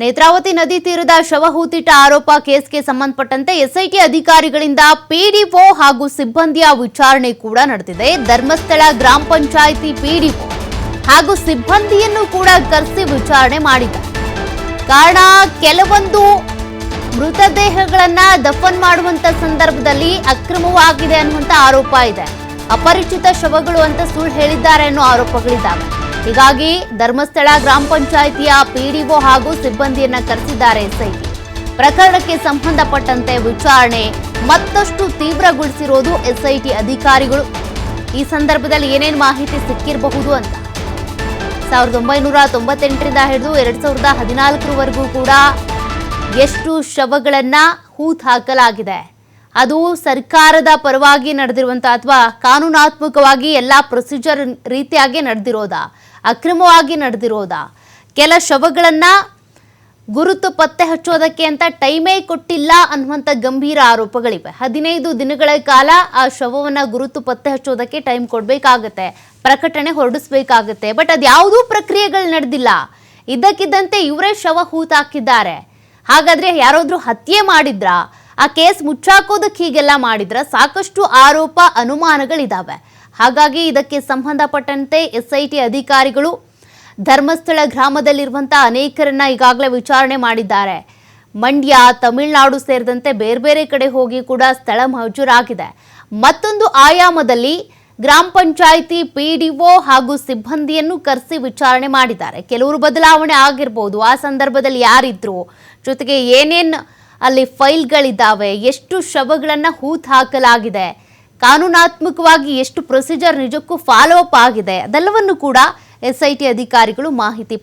ನೇತ್ರಾವತಿ ನದಿ ತೀರದ ಶವ ಹೂತಿಟ್ಟ ಆರೋಪ ಕೇಸ್ಗೆ ಸಂಬಂಧಪಟ್ಟಂತೆ ಎಸ್ಐಟಿ ಅಧಿಕಾರಿಗಳಿಂದ ಪಿಡಿಒ ಹಾಗೂ ಸಿಬ್ಬಂದಿಯ ವಿಚಾರಣೆ ಕೂಡ ನಡೆದಿದೆ. ಧರ್ಮಸ್ಥಳ ಗ್ರಾಮ ಪಂಚಾಯಿತಿ ಪಿಡಿಒ ಹಾಗೂ ಸಿಬ್ಬಂದಿಯನ್ನು ಕೂಡ ಕರೆಸಿ ವಿಚಾರಣೆ ಮಾಡಿದ್ದಾರೆ. ಕಾರಣ, ಕೆಲವೊಂದು ಮೃತದೇಹಗಳನ್ನ ದಫನ್ ಮಾಡುವಂತ ಸಂದರ್ಭದಲ್ಲಿ ಅಕ್ರಮವಾಗಿದೆ ಅನ್ನುವಂತ ಆರೋಪ ಇದೆ. ಅಪರಿಚಿತ ಶವಗಳು ಅಂತ ಸುಳ್ಳು ಹೇಳಿದ್ದಾರೆ ಅನ್ನೋ ಆರೋಪಗಳಿದ್ದಾವೆ. ಹೀಗಾಗಿ ಧರ್ಮಸ್ಥಳ ಗ್ರಾಮ ಪಂಚಾಯಿತಿಯ ಪಿಡಿಒ ಹಾಗೂ ಸಿಬ್ಬಂದಿಯನ್ನ ಕರೆಸಿದ್ದಾರೆ ಎಸ್ಐಟಿ. ಪ್ರಕರಣಕ್ಕೆ ಸಂಬಂಧಪಟ್ಟಂತೆ ವಿಚಾರಣೆ ಮತ್ತಷ್ಟು ತೀವ್ರಗೊಳಿಸಿರೋದು ಎಸ್ಐಟಿ ಅಧಿಕಾರಿಗಳು. ಈ ಸಂದರ್ಭದಲ್ಲಿ ಏನೇನು ಮಾಹಿತಿ ಸಿಕ್ಕಿರಬಹುದು ಅಂತ. ಸಾವಿರದ ಒಂಬೈನೂರ ತೊಂಬತ್ತೆಂಟರಿಂದ ಹಿಡಿದು ಎರಡ್ ಸಾವಿರದ ಹದಿನಾಲ್ಕರವರೆಗೂ ಕೂಡ ಎಷ್ಟು ಶವಗಳನ್ನ ಹೂತ್ ಹಾಕಲಾಗಿದೆ. ಅದು ಸರ್ಕಾರದ ಪರವಾಗಿ ನಡೆದಿರುವಂತ ಅಥವಾ ಕಾನೂನಾತ್ಮಕವಾಗಿ ಎಲ್ಲ ಪ್ರೊಸೀಜರ್ ರೀತಿಯಾಗಿ ನಡೆದಿರೋದಾ, ಅಕ್ರಮವಾಗಿ ನಡೆದಿರೋದಾ, ಕೆಲ ಶವಗಳನ್ನ ಗುರುತು ಪತ್ತೆ ಹಚ್ಚೋದಕ್ಕೆ ಅಂತ ಟೈಮೇ ಕೊಟ್ಟಿಲ್ಲ ಅನ್ನುವಂಥ ಗಂಭೀರ ಆರೋಪಗಳಿವೆ. ಹದಿನೈದು ದಿನಗಳ ಕಾಲ ಆ ಶವವನ್ನು ಗುರುತು ಪತ್ತೆ ಹಚ್ಚೋದಕ್ಕೆ ಟೈಮ್ ಕೊಡಬೇಕಾಗತ್ತೆ, ಪ್ರಕಟಣೆ ಹೊರಡಿಸ್ಬೇಕಾಗತ್ತೆ, ಬಟ್ ಅದ್ಯಾವುದೂ ಪ್ರಕ್ರಿಯೆಗಳು ನಡೆದಿಲ್ಲ. ಇದ್ದಕ್ಕಿದ್ದಂತೆ ಇವರೇ ಶವ ಹೂತಾಕಿದ್ದಾರೆ. ಹಾಗಾದರೆ ಯಾರಾದರೂ ಹತ್ಯೆ ಮಾಡಿದ್ರಾ? ಆ ಕೇಸ್ ಮುಚ್ಚಾಕೋದಕ್ಕೆ ಹೀಗೆಲ್ಲ ಮಾಡಿದ್ರೆ ಸಾಕಷ್ಟು ಆರೋಪ ಅನುಮಾನಗಳಿದ್ದಾವೆ ಹಾಗಾಗಿ ಇದಕ್ಕೆ ಸಂಬಂಧಪಟ್ಟಂತೆ ಎಸ್ಐಟಿ ಅಧಿಕಾರಿಗಳು ಧರ್ಮಸ್ಥಳ ಗ್ರಾಮದಲ್ಲಿರುವಂತಹ ಅನೇಕರನ್ನ ಈಗಾಗಲೇ ವಿಚಾರಣೆ ಮಾಡಿದ್ದಾರೆ. ಮಂಡ್ಯ, ತಮಿಳುನಾಡು ಸೇರಿದಂತೆ ಬೇರೆ ಬೇರೆ ಕಡೆ ಹೋಗಿ ಕೂಡ ಸ್ಥಳ ಮಂಜೂರಾಗಿದೆ. ಮತ್ತೊಂದು ಆಯಾಮದಲ್ಲಿ ಗ್ರಾಮ ಪಂಚಾಯಿತಿ ಪಿಡಿಒ ಹಾಗೂ ಸಿಬ್ಬಂದಿಯನ್ನು ಕರೆಸಿ ವಿಚಾರಣೆ ಮಾಡಿದ್ದಾರೆ. ಕೆಲವರು ಬದಲಾವಣೆ ಆಗಿರ್ಬೋದು. ಆ ಸಂದರ್ಭದಲ್ಲಿ ಯಾರಿದ್ರು? ಜೊತೆಗೆ ಏನೇನು ಅಲ್ಲಿ ಫೈಲ್ಗಳಿದ್ದಾವೆ. ಎಷ್ಟು ಶವಗಳನ್ನು ಹೂತ್ ಹಾಕಲಾಗಿದೆ ಕಾನೂನಾತ್ಮಕವಾಗಿ ಎಷ್ಟು ಪ್ರೊಸೀಜರ್ ನಿಜಕ್ಕೂ ಫಾಲೋ ಅಪ್ ಆಗಿದೆ. ಅದೆಲ್ಲವನ್ನು ಕೂಡ ಎಸ್ಐಟಿ ಅಧಿಕಾರಿಗಳು ಮಾಹಿತಿ